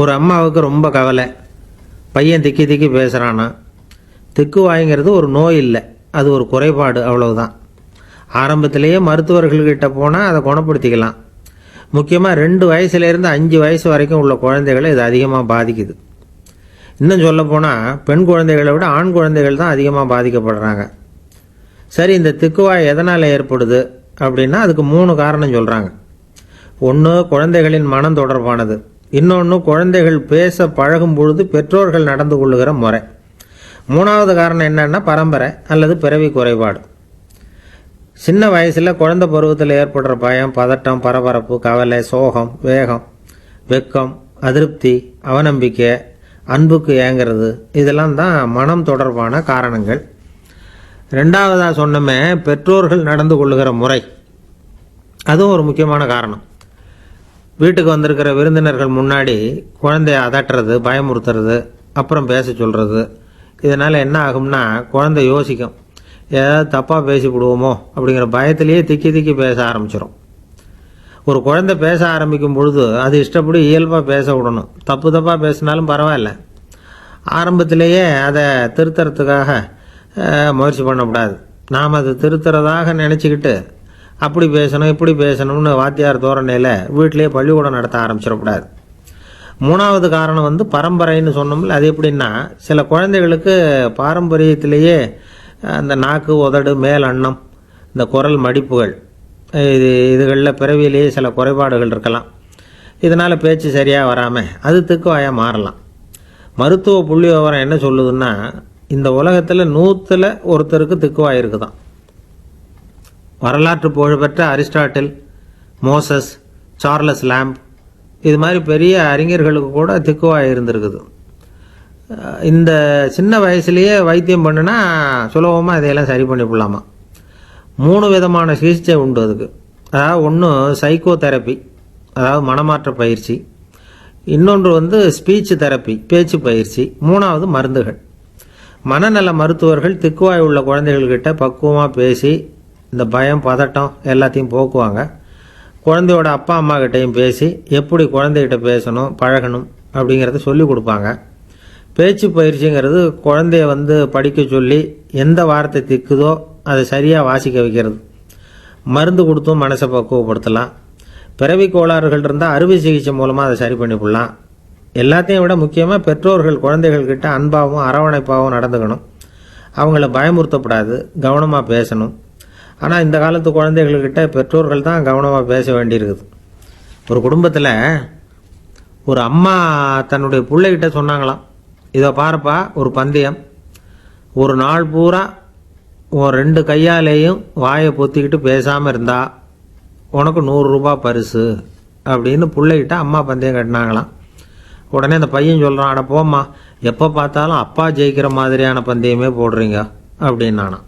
ஒரு அம்மாவுக்கு ரொம்ப கவலை. பையன் திக்கி திக்கி பேசுகிறானா திக்கு வாய்ங்கிறது ஒரு நோய் இல்லை. அது ஒரு குறைபாடு அவ்வளவுதான். ஆரம்பத்திலேயே மருத்துவர்கள்கிட்ட போனால் அதை குணப்படுத்திக்கலாம். முக்கியமாக ரெண்டு வயசுலேருந்து அஞ்சு வயசு வரைக்கும் உள்ள குழந்தைகளை இது அதிகமாக பாதிக்குது. இன்னும் சொல்லப்போனால் பெண் குழந்தைகளை விட ஆண் குழந்தைகள் தான் அதிகமாக பாதிக்கப்படுறாங்க. சரி இந்த திக்குவாய் எதனால் ஏற்படுது அப்படின்னா அதுக்கு மூணு காரணம் சொல்கிறாங்க ஒன்று குழந்தைகளின் மனம் தொடர்பானது இன்னொன்று குழந்தைகள் பேச பழகும் பொழுது பெற்றோர்கள் நடந்து கொள்ளுகிற முறை. மூணாவது காரணம் என்னன்னா பரம்பரை அல்லது பிறவி குறைபாடு. சின்ன வயசில் குழந்தை பருவத்தில் ஏற்படுற பயம் பதட்டம் பரபரப்பு கவலை சோகம் வேகம் வெக்கம் அதிருப்தி அவநம்பிக்கை அன்புக்கு ஏங்கிறது இதெல்லாம் தான் மனம் தொடர்பான காரணங்கள். ரெண்டாவதாக சொன்னமே பெற்றோர்கள் நடந்து கொள்ளுகிற முறை. அதுவும் ஒரு முக்கியமான காரணம். வீட்டுக்கு வந்திருக்கிற விருந்தினர்கள் முன்னாடி குழந்தைய அதட்டுறது பயமுறுத்துறது அப்புறம் பேச சொல்கிறது இதனால் என்ன ஆகும்னா குழந்தை யோசிக்கும். ஏதாவது தப்பாக பேசிவிடுவோமோ அப்படிங்கிற பயத்திலேயே திக்கி திக்கி பேச ஆரம்பிச்சிடும் ஒரு குழந்தை பேச ஆரம்பிக்கும் பொழுது அது இஷ்டப்படி இயல்பாக பேச விடணும். தப்பு தப்பாக பேசினாலும் பரவாயில்ல. ஆரம்பத்திலேயே அதை திருத்தறதுக்காக முயற்சி பண்ணக்கூடாது நாம் அதை திருத்துறதாக நினச்சிக்கிட்டு அப்படி பேசணும் இப்படி பேசணும்னு வாத்தியார் தோரணையில் வீட்டிலேயே பள்ளிக்கூடம் நடத்த ஆரம்பிச்சிடக்கூடாது. மூணாவது காரணம் வந்து பரம்பரைன்னு சொன்னோம்ல அது எப்படின்னா சில குழந்தைகளுக்கு பாரம்பரியத்திலேயே அந்த நாக்கு உதடு மேல் அன்னம் இந்த குரல் மடிப்புகள் இது இதுகளில் பிறவியிலேயே சில குறைபாடுகள் இருக்கலாம். இதனால் பேச்சு சரியாக வராமல் அது திக்குவாயாக மாறலாம். மருத்துவ புள்ளி விவரம் என்ன சொல்லுதுன்னா இந்த உலகத்தில் நூற்றில் ஒருத்தருக்கு திக்குவாய் இருக்குதான் வரலாற்று புகழ்பெற்ற அரிஸ்டாட்டில் மோசஸ் சார்லஸ் லேம்ப் இது மாதிரி பெரிய அறிஞர்களுக்கு கூட திக்குவாய் இருந்திருக்குது. இந்த சின்ன வயசுலேயே வைத்தியம் பண்ணுனா சுலபமாக இதையெல்லாம் சரி பண்ணிவிடலாமா மூணு விதமான சிகிச்சை உண்டு அதுக்கு. அதாவது ஒன்று சைக்கோ தெரப்பி அதாவது மனமாற்ற பயிற்சி. இன்னொன்று வந்து ஸ்பீச் தெரப்பி பேச்சு பயிற்சி. மூணாவது மருந்துகள். மனநல மருத்துவர்கள் திக்குவாய் உள்ள குழந்தைகள்கிட்ட பக்குவமாக பேசி இந்த பயம் பதட்டம் எல்லாத்தையும் போக்குவாங்க. குழந்தையோட அப்பா அம்மா கிட்டேயும் பேசி எப்படி குழந்தைகிட்ட பேசணும் பழகணும் அப்படிங்கிறத சொல்லி கொடுப்பாங்க. பேச்சு பயிற்சிங்கிறது குழந்தைய வந்து படிக்க சொல்லி எந்த வார்த்தை திக்குதோ அதை சரியாக வாசிக்க வைக்கிறது. மருந்து கொடுத்தும் மனசை பக்குவப்படுத்தலாம். பிறவி கோளாறுகள் இருந்தால் அறுவை சிகிச்சை மூலமாக அதை சரி பண்ணிவிடலாம் எல்லாத்தையும் விட முக்கியமாக பெற்றோர்கள் குழந்தைகள்கிட்ட அன்பாகவும் அரவணைப்பாகவும் நடந்துக்கணும். அவங்கள பயமுறுத்தப்படாது கவனமாக பேசணும். ஆனால் இந்த காலத்து குழந்தைகள்கிட்ட பெற்றோர்கள் தான் கவனமாக பேச வேண்டியிருக்குது. ஒரு குடும்பத்தில் ஒரு அம்மா தன்னுடைய பிள்ளைகிட்ட சொன்னாங்களாம் இதை பாருப்பா ஒரு பந்தயம். ஒரு நாள் பூரா உன் ரெண்டு கையாலேயும் வாயை பொத்திக்கிட்டு பேசாமல் இருந்தா உனக்கு நூறுரூபா பரிசு அப்படின்னு பிள்ளைகிட்ட அம்மா பந்தயம் கட்டினாங்களாம். உடனே அந்த பையன் சொல்கிறான் அட போம்மா எப்போ பார்த்தாலும் அப்பா ஜெயிக்கிற மாதிரியான பந்தயமே போடுறீங்க அப்படின்னானா